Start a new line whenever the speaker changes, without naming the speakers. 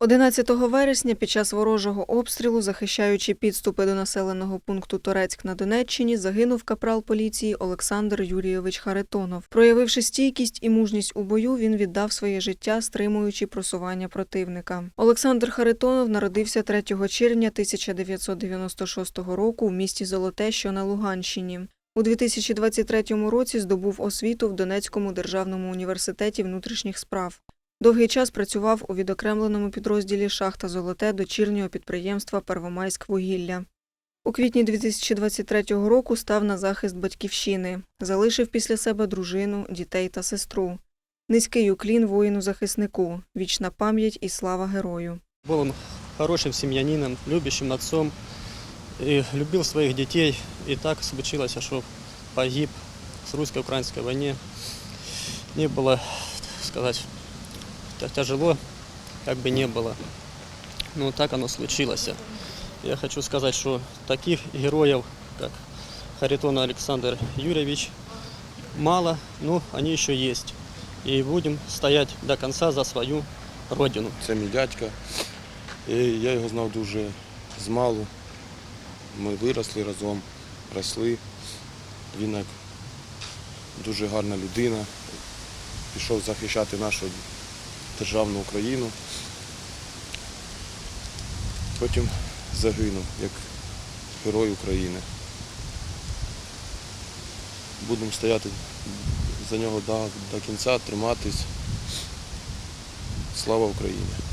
11 вересня під час ворожого обстрілу, захищаючи підступи до населеного пункту Торецьк на Донеччині, загинув капрал поліції Олександр Юрійович Харитонов. Проявивши стійкість і мужність у бою, він віддав своє життя, стримуючи просування противника. Олександр Харитонов народився 3 червня 1996 року в місті Золоте, що на Луганщині. У 2023 році здобув освіту в Донецькому державному університеті внутрішніх справ. Довгий час працював у відокремленому підрозділі Шахта Золоте дочірнього підприємства Первомайськвугілля. У квітні 2023 року став на захист батьківщини, залишив після себе дружину, дітей та сестру. Низький уклін воїну-захиснику, вічна пам'ять і слава герою.
Был он хорошим семьянином, любящим отцом и любил своих детей. И так случилось, что погиб с русско-украинской войне. Не сказать, тя- тяжело, как бы не было. Но так оно случилось. Я хочу сказать, что таких героев, как Харитон Александр Юрьевич, мало, но они еще есть. И будем стоять до конца за свою родину.
Це мій дядька. І я його знав дуже змалу. Ми виросли разом, росли. Він як дуже гарна людина. Пішов захищати нашу державну Україну. Потім загинув як герой України. Будемо стояти за нього до, до кінця, триматись. Слава Україні!